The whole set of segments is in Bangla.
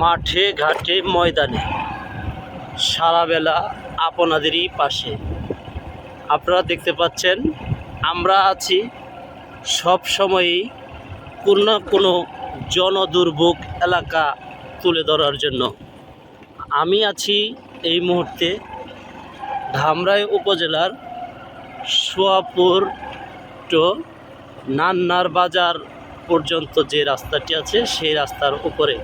মাঠে, ঘাটে, ময়দানে। সারাবেলা আপনাদেরই পাশে। আপনারা দেখতে পাচ্ছেন, আমরা আছি সব সময়ই কোনো না কোনো জনদুর্ভোগ এলাকা তুলে ধরার জন্য। আমি আছি এই মুহূর্তে ধামরাই উপজেলার সোয়াপুর টু নান্নার বাজার পর্যন্ত যে রাস্তাটি আছে, সেই রাস্তার উপরে।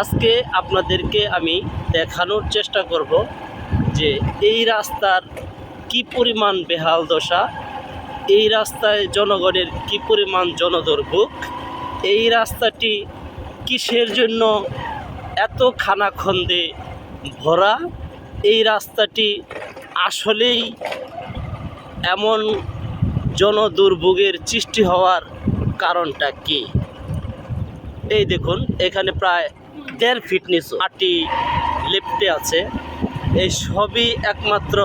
আজকে আপনাদেরকে আমি দেখানোর চেষ্টা করব যে এই রাস্তার কি পরিমাণ বেহাল দশা, এই রাস্তায় জনগণের কি পরিমাণ জনদুর্ভোগ, এই রাস্তাটি কিসের জন্য এত খানাখন্দে ভরা, এই রাস্তাটি আসলেই এমন জনদুর্ভোগের সৃষ্টি হওয়ার কারণটা কি? এই দেখুন, এখানে প্রায় দেড় ফিট নিচু মাটি লেপটে আছে। এই সবই একমাত্র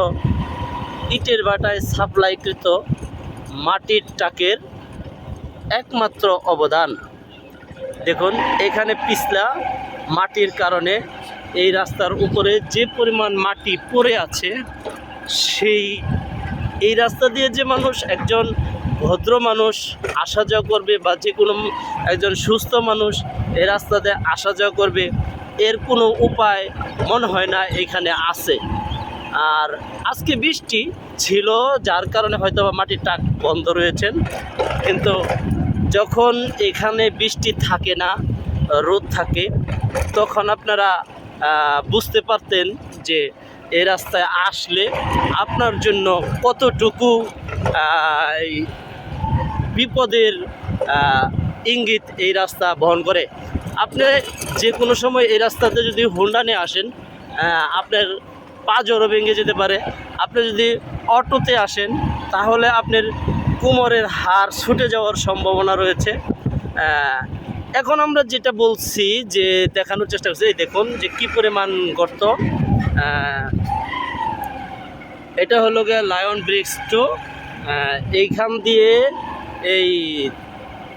ইটের বাটায় সাপ্লাইকৃত মাটির টাকের একমাত্র অবদান। দেখুন, এখানে পিছলা মাটির কারণে এই রাস্তার উপরে যে পরিমাণ মাটি পড়ে আছে, সেই, এই রাস্তা দিয়ে যে মানুষ একজন ভদ্র মানুষ, আসা যাওয়া করবে বা যে কোনো একজন সুস্থ মানুষ এ রাস্তাতে আসা যাওয়া করবে, এর কোনো উপায় মনে হয় না এখানে আছে। আর আজকে বৃষ্টি ছিল, যার কারণে হয়তো বা মাটির টাক বন্ধ রয়েছেন। কিন্তু যখন এখানে বৃষ্টি থাকে না, রোদ থাকে, তখন আপনারা বুঝতে পারতেন যে এই রাস্তায় আসলে আপনার জন্য কতটুকু বিপদের ইঙ্গিত এই রাস্তা বহন করে। আপনি যে কোনো সময় এই রাস্তাতে যদি হোন্ডা নিয়ে আসেন আপনার পা জড়ো ভেঙে যেতে পারে। আপনি যদি অটোতে আসেন, তাহলে আপনার কোমরের হাড় ছুটে যাওয়ার সম্ভাবনা রয়েছে। এখন আমরা যেটা বলছি যে দেখানোর চেষ্টা করছি, এই দেখুন যে কী পরিমাণ গর্ত। এটা হলো গিয়ে লায়ন ব্রিক্স টু এইখান দিয়ে এই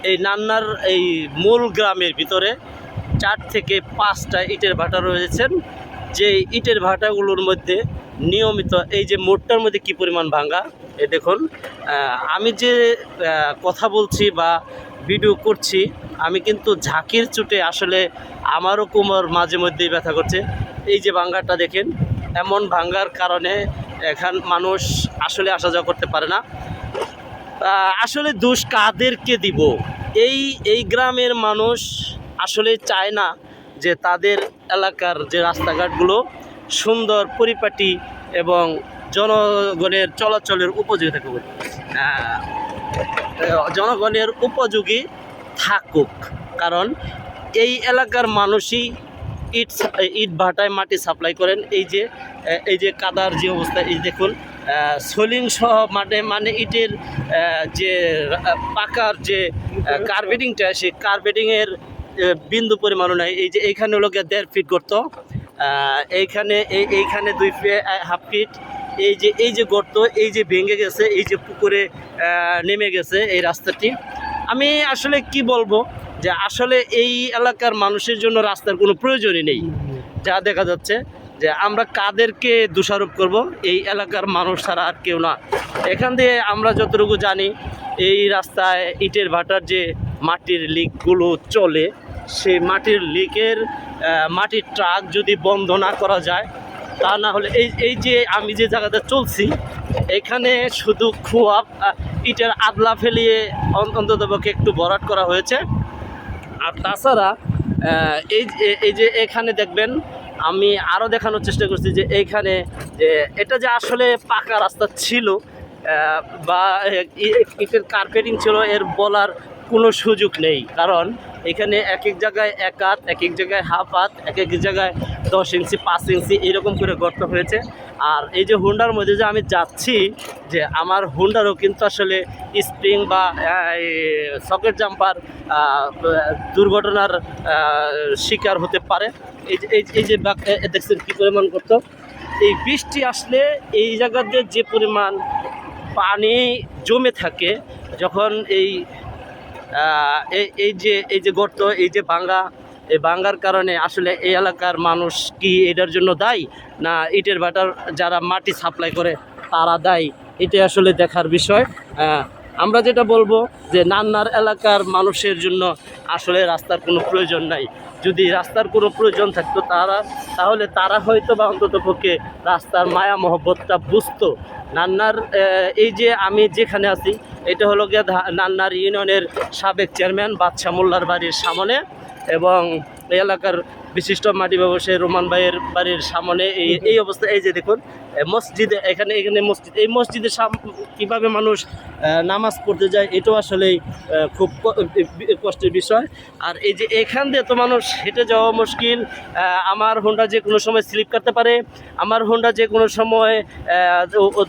এই নান্নার এই মূল গ্রামের ভিতরে চার থেকে পাঁচটা ইটের ভাটা রয়েছেন। যে ইটের ভাটাগুলোর মধ্যে নিয়মিত এই যে মোড়টার মধ্যে কি পরিমাণ ভাঙ্গা, এ দেখুন আমি যে কথা বলছি বা ভিডিও করছি, আমি কিন্তু ঝাঁকির চুটে আসলে আমারও কোমর মাঝে মধ্যেই ব্যথা করছে। এই যে ভাঙ্গাটা দেখেন, এমন ভাঙ্গার কারণে এখান মানুষ আসলে আসা যাওয়া করতে পারে না। আসলে দোষ কাদেরকে দিব? এই এই গ্রামের মানুষ আসলে চায় না যে তাদের এলাকার যে রাস্তাঘাটগুলো সুন্দর, পরিপাটি এবং জনগণের চলাচলের উপযোগী থাকুক। জনগণের উপযোগী থাকুক। কারণ এই এলাকার মানুষই ইট ইট ভাটায় মাটি সাপ্লাই করেন। এই যে এই যে কাদার যে অবস্থা, এই দেখুন সোলিং সহ মাঠে মানে ইটের যে পাকার যে কার্বেটিংটা সেই কার্বেটিংয়ের বিন্দু পরিমাণও নাই। এই যে এইখানে গিয়ে দেড় ফিট করতো এইখানে, এই, এইখানে দুই ফিট হাফ ফিট এই যে এই যে গর্ত, এই যে ভেঙে গেছে, এই যে পুকুরে নেমে গেছে এই রাস্তাটি। আমি আসলে কি বলব, যে আসলে এই এলাকার মানুষের জন্য রাস্তার কোনো প্রয়োজনই নেই। যা দেখা যাচ্ছে যে আমরা কাদেরকে দোষারোপ করব? এই এলাকার মানুষ ছাড়া আর কেউ না। এখান দিয়ে আমরা যতটুকু জানি, এই রাস্তায় ইটের ভাটার যে মাটির লিকগুলো চলে, সেই মাটির লিকের মাটির ট্রাক যদি বন্ধ না করা যায়, তা না হলে এই এই যে আমি যে জায়গাতে চলছি, এখানে শুধু খোয়া ইটের আদলা ফেলিয়ে অন- অন্ততপক্ষে একটু ভরাট করা হয়েছে। আর তাছাড়া এই এই যে এখানে দেখবেন আমি আরও দেখানোর চেষ্টা করছি যে এইখানে, যে এটা যে আসলে পাকা রাস্তা ছিল বা ইটের কার্পেটিং ছিল, এর বলার কোনো সুযোগ নেই। কারণ এখানে এক এক জায়গায় এক হাত, এক এক জায়গায় হাফ হাত, এক এক জায়গায় দশ ইঞ্চি, পাঁচ ইঞ্চি, এরকম করে গর্ত হয়েছে। আর এই যে হুন্ডার মধ্যে যে আমি যাচ্ছি, যে আমার হুন্ডারও কিন্তু আসলে স্প্রিং বা সকেট জাম্পার দুর্ঘটনার শিকার হতে পারে। এই যে, এই যে- দেখছেন কী পরিমাণ করতো? এই বৃষ্টি আসলে এই জায়গাতে যে পরিমাণ পানি জমে থাকে, যখন এই এই যে এই যে গর্ত, এই যে ভাঙ্গা এই ভাঙ্গার কারণে আসলে এই এলাকার মানুষ কি এটার জন্য দায়ী? না ইটের ভাটার যারা মাটি সাপ্লাই করে, তারা দায়ী? এটা আসলে দেখার বিষয়। আমরা যেটা বলব যে নান্নার এলাকার মানুষের জন্য আসলে রাস্তার কোনো প্রয়োজন নাই। যদি রাস্তার কোনো প্রয়োজন থাকতো তারা, তাহলে তারা হয়তো বা অন্তত পক্ষে রাস্তার মায়া মহব্বতটা বুঝতো। নান্নার এই যে আমি যেখানে আছি, এটা হলো গিয়ে নান্নার ইউনিয়নের সাবেক চেয়ারম্যান বাদশাহ মোল্লার বাড়ির সামনে। এবং এই এলাকার বিশিষ্ট মাটি ব্যবসায়ী রোমান ভাইয়ের বাড়ির সামনে এই এই অবস্থা এই যে দেখুন মসজিদে এখানে এখানে মসজিদ এই মসজিদে সাম- কীভাবে মানুষ নামাজ পড়তে যায় এটাও আসলে খুব কষ্টের বিষয়। আর এই যে এখান দিয়ে তো মানুষ হেঁটে যাওয়া মুশকিল আমার হোন্ডা যে কোনো সময় স্লিপ করতে পারে আমার হোন্ডা যে কোনো সময়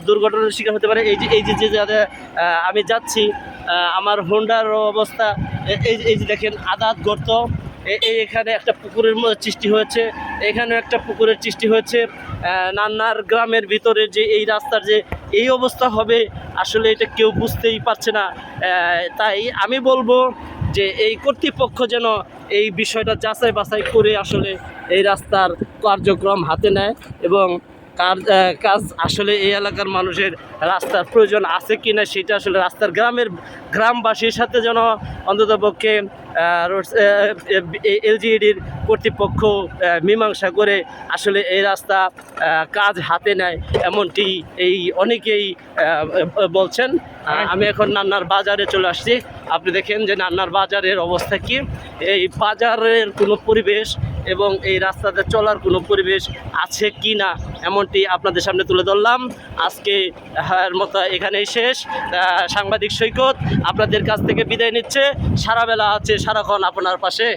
দুর্ঘটনার শিকার হতে পারে এই যে এই যে যে আমি যাচ্ছি আমার হোন্ডার অবস্থা এই যে- এই যে দেখেন আদাত গর্ত এখানে একটা পুকুরের সৃষ্টি হয়েছে। এখানেও একটা পুকুরের সৃষ্টি হয়েছে। নান্নার গ্রামের ভিতরে যে এই রাস্তার যে এই অবস্থা হবে, আসলে এটা কেউ বুঝতেই পারছে না। তাই আমি বলব যে এই কর্তৃপক্ষ যেন এই বিষয়টা যাচাই বাছাই করে আসলে এই রাস্তার কার্যক্রম হাতে নেয় এবং কাজ আসলে এই এলাকার মানুষের রাস্তার প্রয়োজন আছে কি না সেটা আসলে রাস্তার গ্রামের গ্রামবাসীর সাথে যেন অন্ততপক্ষে এলজিইডির কর্তৃপক্ষ মীমাংসা করে আসলে এই রাস্তা কাজ হাতে নেয় এমনটি এই অনেকেই বলছেন। আমি এখন নান্নার বাজারে চলে আসছি। আপনি দেখেন যে নান্নার বাজারের অবস্থা কি। এই বাজারের কোনো পরিবেশ এবং এই রাস্তাতে চলার কোনো পরিবেশ আছে কি না, এমনটি আপনাদের সামনে তুলে ধরলাম। আজকে হার মতো এখানেই শেষ। সাংবাদিক সৈকত আপনাদের কাছ থেকে বিদায় নিচ্ছে। সারা বেলা আছে সারাক্ষণ আপনার পাশে।